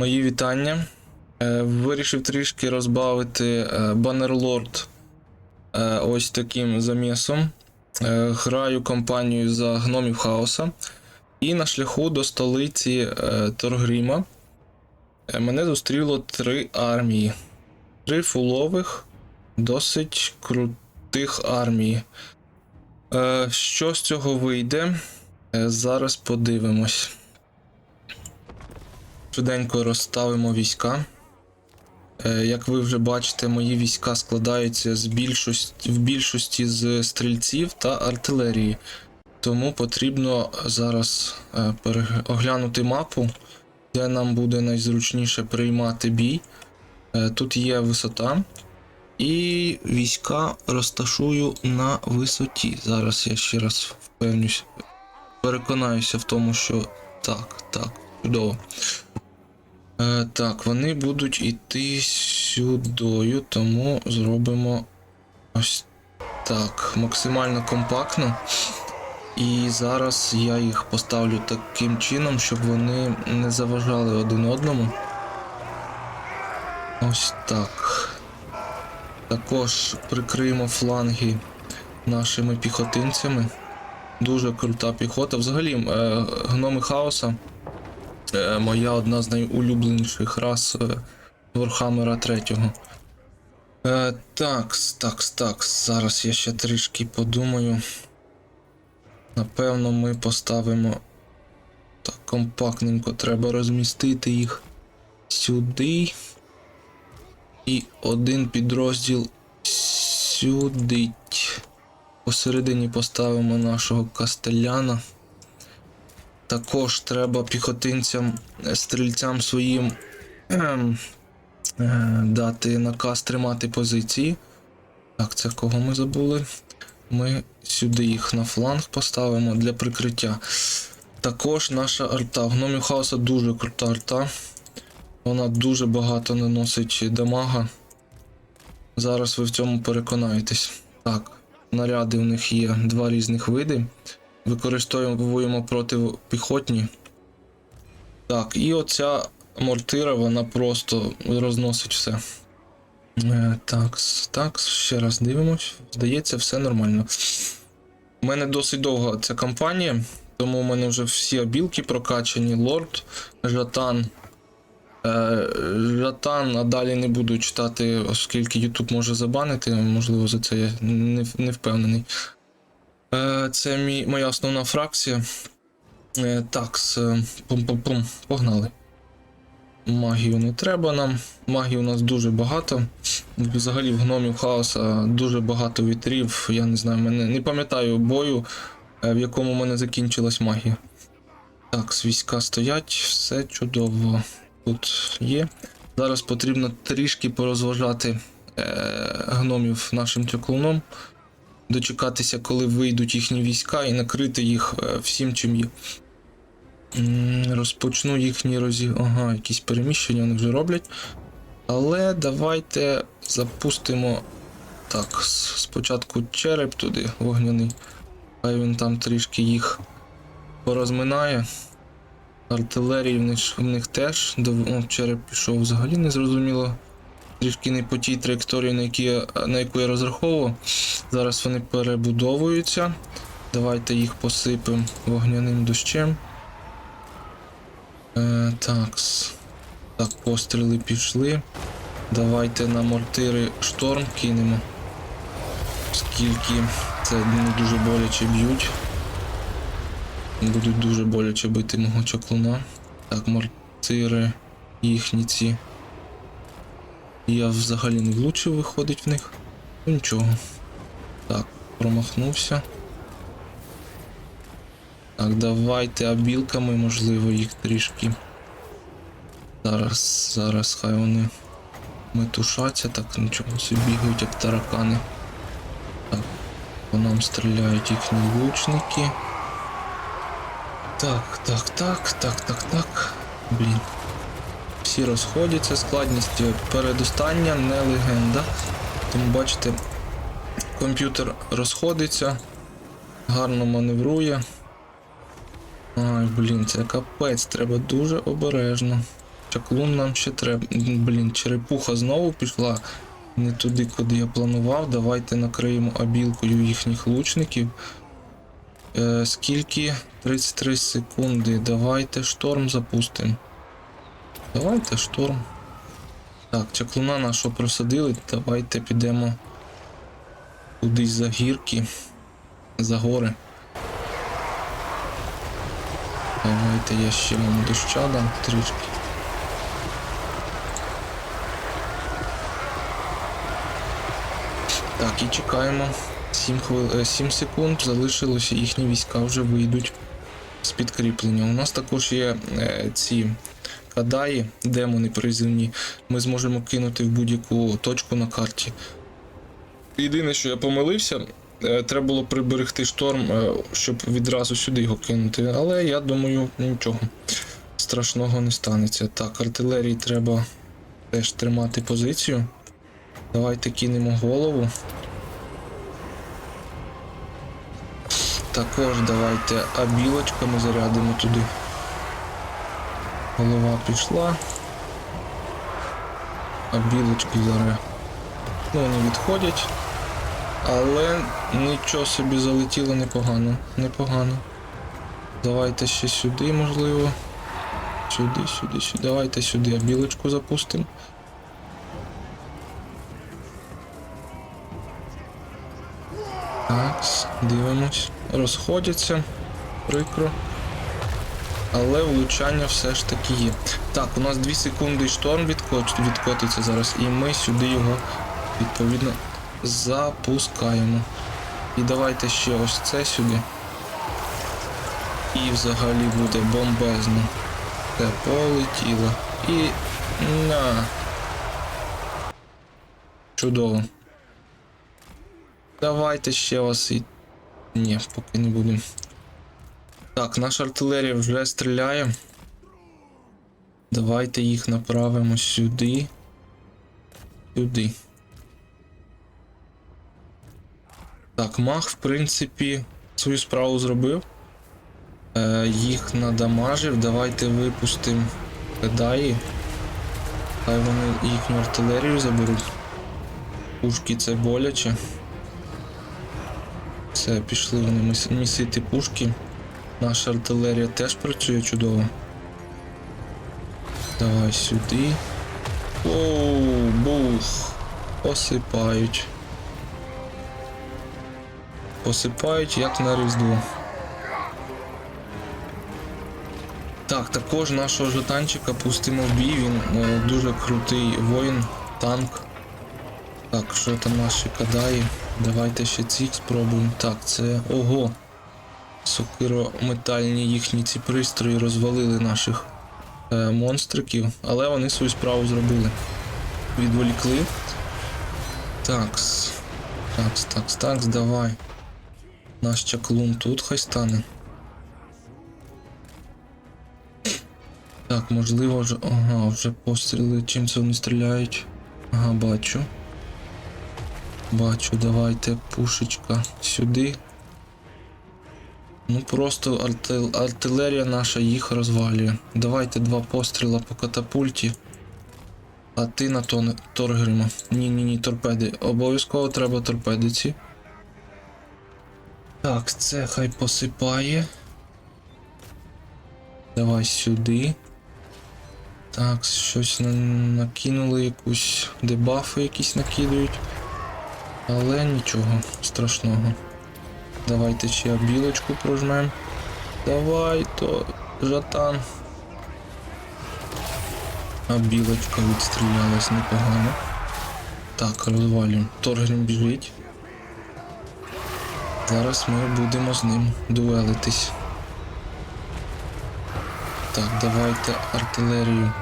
Мої вітання. Е, Вирішив трішки розбавити е, Баннерлорд е, ось таким замісом. Граю компанію за гномів хаоса. І на шляху до столиці Торгріма мене зустріло три армії. Три фулових, досить крутих армії. Що з цього вийде? Зараз подивимось. Швиденько розставимо війська. Е, Як ви вже бачите, мої війська складаються з більшості, в більшості з стрільців та артилерії. Тому потрібно зараз е, оглянути мапу, де нам буде найзручніше приймати бій. Е, Тут є висота. І війська розташую на висоті. Зараз я ще раз впевнюсь, переконаюся в тому, що так, так, чудово. Е, так, вони будуть іти сюдою, тому зробимо ось так, максимально компактно. І зараз я їх поставлю таким чином, щоб вони не заважали один одному. Ось так. Також прикриємо фланги нашими піхотинцями. Дуже крута піхота. Взагалі, е, гноми хаоса моя одна з найулюбленіших рас е, Ворхаммера 3. Е, такс, такс, такс. Зараз я ще трішки подумаю. Напевно, ми поставимо. Так, компактненько треба розмістити їх сюди. І один підрозділ сюди. Посередині поставимо нашого кастеляна. Також треба піхотинцям, е, стрільцям своїм ем, е, дати наказ тримати позиції. Так, це кого ми забули? Ми сюди їх на фланг поставимо для прикриття. Також наша арта. Гномів хаоса дуже крута арта. Вона дуже багато наносить дамага. Зараз ви в цьому переконаєтесь. Так, наряди в них є два різних види. Використовуємо проти піхотні. Так, і оця мортира, вона просто розносить все. Е, такс, такс, ще раз дивимось. Здається, все нормально. У мене досить довга ця кампанія, тому у мене вже всі обілки прокачані. Лорд, Жатан. Е, Жатан, а далі не буду читати, оскільки YouTube може забанити, можливо, за це я не, не впевнений. Е, Це мій, моя основна фракція. Е, Такс, е, пум-пум-пум, погнали. Магію не треба нам. Магії у нас дуже багато. Взагалі в гномів хаоса дуже багато вітрів. Я не знаю, мене не пам'ятаю бою, в якому в мене закінчилась магія. Так, війська стоять, все чудово. Тут є. Зараз потрібно трішки порозважати е, гномів нашим чаклуном. Дочекатися, коли вийдуть їхні війська, і накрити їх е, всім, чим є. Розпочну їхні розі... Ага, якісь переміщення вони вже роблять. Але давайте запустимо. Так, спочатку череп туди, вогняний. Хай він там трішки їх порозминає. Артилерії в них, в них теж. О, череп пішов взагалі незрозуміло. Трішки не по тій траєкторії, на, які, на яку я розраховував. Зараз вони перебудовуються. Давайте їх посипемо вогняним дощем. Е, такс. Так, постріли пішли. Давайте на мортири шторм кинемо. Оскільки це не дуже боляче б'ють. Будуть дуже боляче бити мого чаклуна. Так, мортири їхні ці. Я взагалі не влучив, виходить в них. Ну нічого. Так, промахнувся. Так, давайте обілками, можливо, їх трішки. Зараз, зараз хай вони метушаться, так нічого собі бігають, як таракани. Так, по нам стріляють їхні лучники. Так, так, так, так, так, так. Блін. Всі розходяться, складність передостання, не легенда. Тому бачите, комп'ютер розходиться, гарно маневрує. Ай, блін, це капець, треба дуже обережно. Чаклун нам ще треба. Блін, черепуха знову пішла не туди, куди я планував. Давайте накриємо обілкою їхніх лучників. Е, скільки? 33 секунди. Давайте шторм запустимо. Давайте шторм. Так, чаклуна нашого просадили. Давайте підемо кудись за гірки, за гори. Давайте я ще вам доща дам трішки. Так, і чекаємо. 7, хвил... 7 секунд залишилося, їхні війська вже вийдуть з підкріплення. У нас також є е, ці кадаї, демони призивні. Ми зможемо кинути в будь-яку точку на карті. Єдине, що я помилився, е, треба було приберегти шторм, е, щоб відразу сюди його кинути. Але я думаю, нічого страшного не станеться. Так, артилерії треба теж тримати позицію. Давайте кинемо голову. Також давайте абілочками зарядимо туди. Голова пішла. А білочки зараз. Ну, вони відходять. Але нічого собі залетіло непогано. Непогано. Давайте ще сюди, можливо. Сюди, сюди, сюди. Давайте сюди білочку запустимо. Так, дивимось. Розходяться. Прикро. Але влучання все ж таки є. Так, у нас 2 секунди і шторм відкотиться зараз, і ми сюди його відповідно запускаємо. І давайте ще ось це сюди. І взагалі буде бомбезно. Це полетіло. І. На. Чудово. Давайте ще вас і. Ні, поки не будемо. Так, наша артилерія вже стріляє. Давайте їх направимо сюди. Сюди. Так, маг, в принципі, свою справу зробив. Е, їх надамажив. Давайте випустимо кидаї. Хай вони їхню артилерію заберуть. Пушки це боляче. Все, пішли вони міс- місити пушки. Наша артилерія теж працює чудово. Давай сюди. Оу, бух. Посипають. Посипають як на різдво. Так, також нашого жетанчика пустимо в бій. Він е, дуже крутий воїн, танк. Так, що там наші кадаї? Давайте ще цих спробуємо. Так, це. Ого! Сокирометальні їхні ці пристрої розвалили наших е, монстриків, але вони свою справу зробили. Відволікли. Такс. Такс, такс, такс, давай. Наш чаклун тут хай стане. Так, можливо, вже. Ага, вже постріли. Чим це вони стріляють? Ага, бачу. Бачу, давайте пушечка сюди. Ну просто арти- артилерія наша їх розвалює. Давайте два постріла по катапульті. А ти на тон торгримо. Ні, ні, торпеди. Обов'язково треба торпедиці. Так, це хай посипає. Давай сюди. Так, щось на- накинули якусь дебафи якісь накидують. Але нічого страшного. Давайте ще білочку прожмем. Давай, то жатан. А білочка відстрілялась непогано. Так, розвалюємо. Торгрім біжить. Зараз ми будемо з ним дуелитись. Так, давайте артилерію.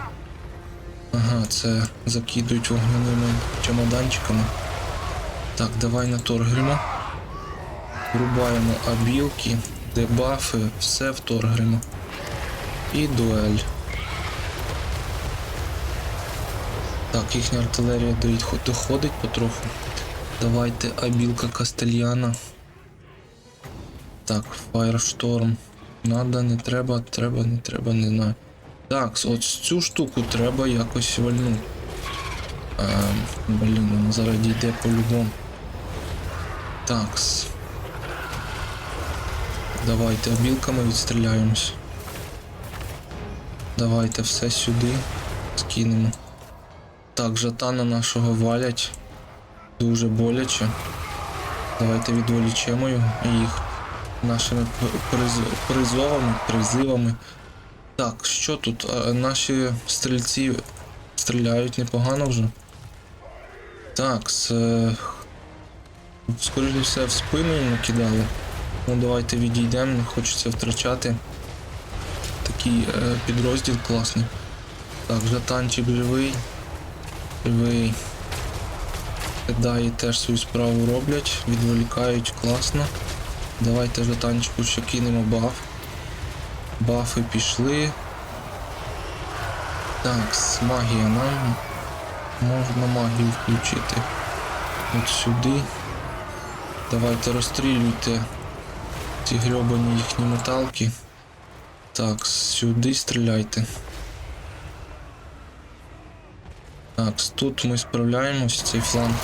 Ага, це закидують вогняними чемоданчиками. Так, давай на Торгріма. Врубаємо абілки, дебафи, все в Торгріма. І дуель. Так, їхня артилерія доходить потроху. Давайте абілка Кастельяна. Так, Firestorm. Надо, не треба, треба, не треба, не знаю. Так, от цю штуку треба якось вальнути. Ем, блін, зараз дійде по-любому. Такс. Давайте білками відстріляємось. Давайте все сюди скинемо. Так, жатана нашого валять. Дуже боляче. Давайте відволічемо їх нашими приз- призовами, призивами. Так, що тут? Наші стрільці стріляють непогано вже. Так, з... е, скоріше все в спину їм накидали. Ну давайте відійдемо, не хочеться втрачати. Такий е, підрозділ класний. Так, жатанчик живий. Живий. Кидаї теж свою справу роблять, відволікають класно. Давайте жатанчику ще кинемо баф. Бафи пішли. Так, магія нам можна магію включити. От сюди. Давайте розстрілюйте ці грьобані їхні металки. Так, сюди стріляйте. Так, тут ми справляємось, цей фланг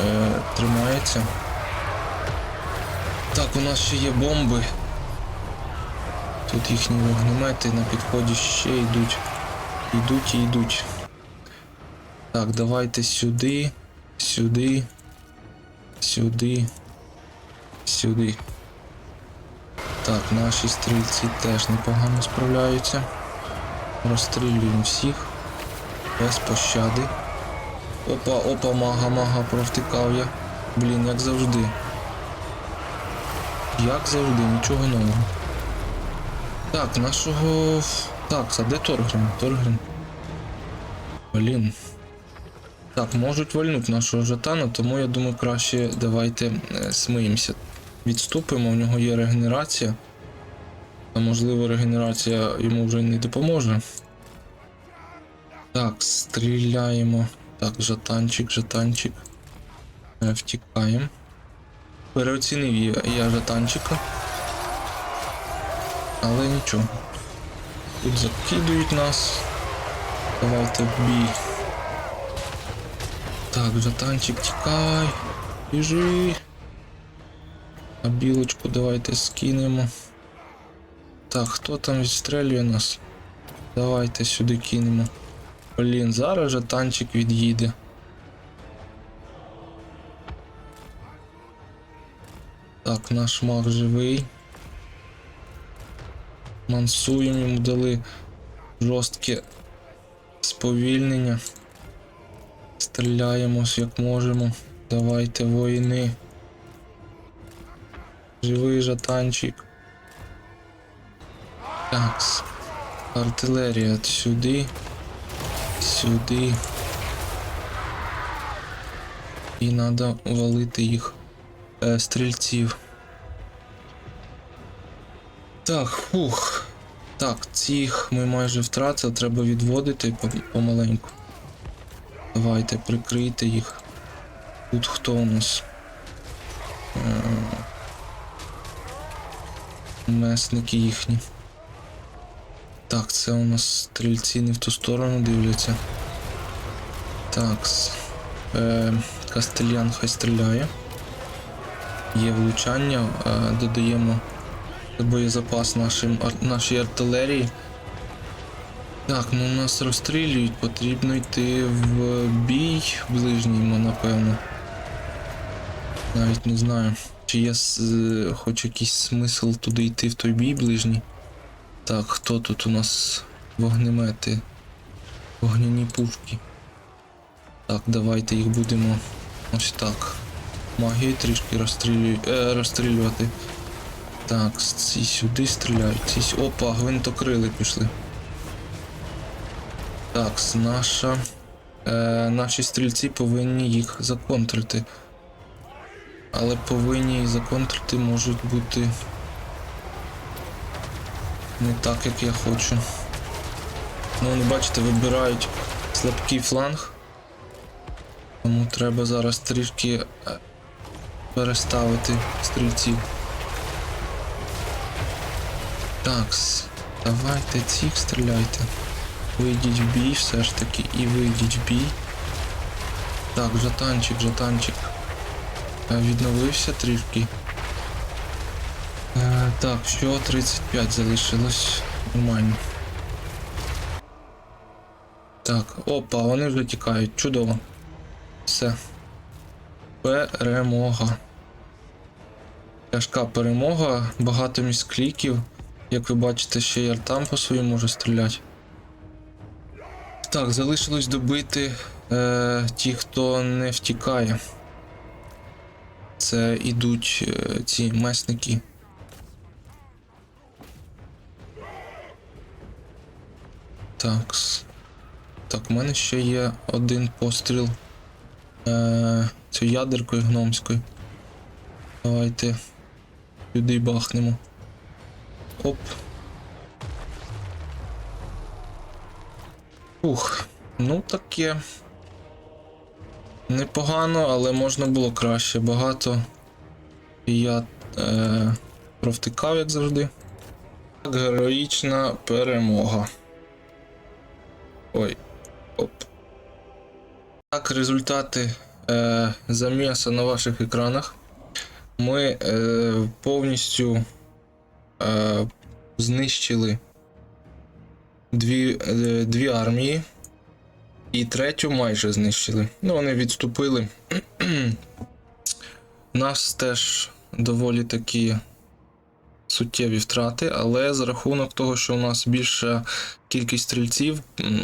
е, тримається. Так, у нас ще є бомби. Тут їхні вогнемети на підході ще йдуть. Йдуть і йдуть. Так, давайте сюди, сюди, сюди, сюди. Так, наші стрільці теж непогано справляються. Розстрілюємо всіх. Без пощади. Опа, опа, мага, мага, провтикав я. Блін, як завжди. Як завжди, нічого нового. Так, нашого. Так, а де Торгрен? Торгрен. Блін. Так, можуть вальнути нашого жатана, тому я думаю, краще давайте е, смиємося. Відступимо, у нього є регенерація. А можливо, регенерація йому вже не допоможе. Так, стріляємо. Так, жатанчик, жатанчик. Е, Втікаємо. Переоцінив я, я жатанчика. Але нічого. Тут закидують нас. Давайте в бій. Так, жатанчик, тікай. Біжи. А білочку давайте скинемо. Так, хто там відстрелює нас? Давайте сюди кинемо. Блін, зараз же танчик від'їде. Так, наш маг живий. Мансуємо йому дали жорстке сповільнення. Стріляємось як можемо. Давайте воїни. Живий жатанчик. Такс. Артилерія сюди. Сюди. І треба валити їх е, стрільців. Так, фух. Так, цих ми майже втратили, треба відводити помаленьку. Давайте прикрийте їх. Тут хто у нас? Е, Месники їхні. Так, це у нас стрільці не в ту сторону дивляться. Так. Е, Кастельян хай стріляє. Є влучання, е, додаємо боєзапас нашим, ар- нашій артилерії. Так, ну нас розстрілюють, потрібно йти в бій ближній, напевно. Навіть не знаю, чи є хоч якийсь смисл туди йти в той бій ближній. Так, хто тут у нас вогнемети? Вогняні пушки. Так, давайте їх будемо ось так. Магію трішки розстрілюю... е, розстрілювати. Так, ці сюди стріляють. Ці... Опа, гвинтокрили пішли. Так, наша. Е, наші стрільці повинні їх законтрити. Але повинні і законтрити можуть бути не так, як я хочу. Ну, вони, бачите, вибирають слабкий фланг. Тому треба зараз трішки е, переставити стрільців. Такс, давайте цих стріляйте. Вийдіть в бій, все ж таки, і вийдіть в бій. Так, жатанчик, жатанчик. Е, Відновився трішки. Е, так, що 35 залишилось. Нормально. Так, опа, вони вже тікають. Чудово. Все. Перемога. Тяжка перемога, багато міскліків. Як ви бачите, ще й артам по своїм може стріляти. Так, залишилось добити е, ті, хто не втікає. Це ідуть е, ці месники. Так. Так, у мене ще є один постріл. Е, цю ядеркою гномською. Давайте сюди бахнемо. Оп. Ух, ну таке. Непогано, але можна було краще. Багато. І я е, провтикав, як завжди. Так, героїчна перемога. Ой. Оп. Так, результати е, заміса на ваших екранах. Ми е, повністю е, знищили дві, е, дві армії. І третю майже знищили. Ну, вони відступили. Нас теж доволі такі суттєві втрати, але за рахунок того, що у нас більша кількість стрільців,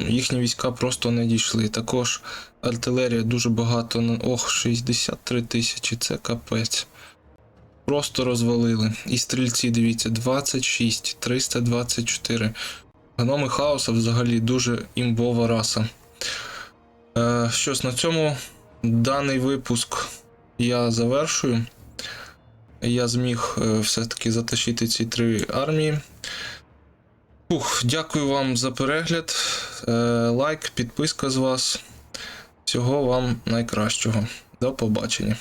їхні війська просто не дійшли. Також артилерія дуже багато. Ох, 63 тисячі, це капець. Просто розвалили. І стрільці, дивіться, 26, 324. Гноми хаоса взагалі дуже імбова раса. Е, щось на цьому даний випуск я завершую. Я зміг е, все-таки затащити ці три армії. Ух, дякую вам за перегляд. Е, лайк, підписка з вас. Всього вам найкращого. До побачення.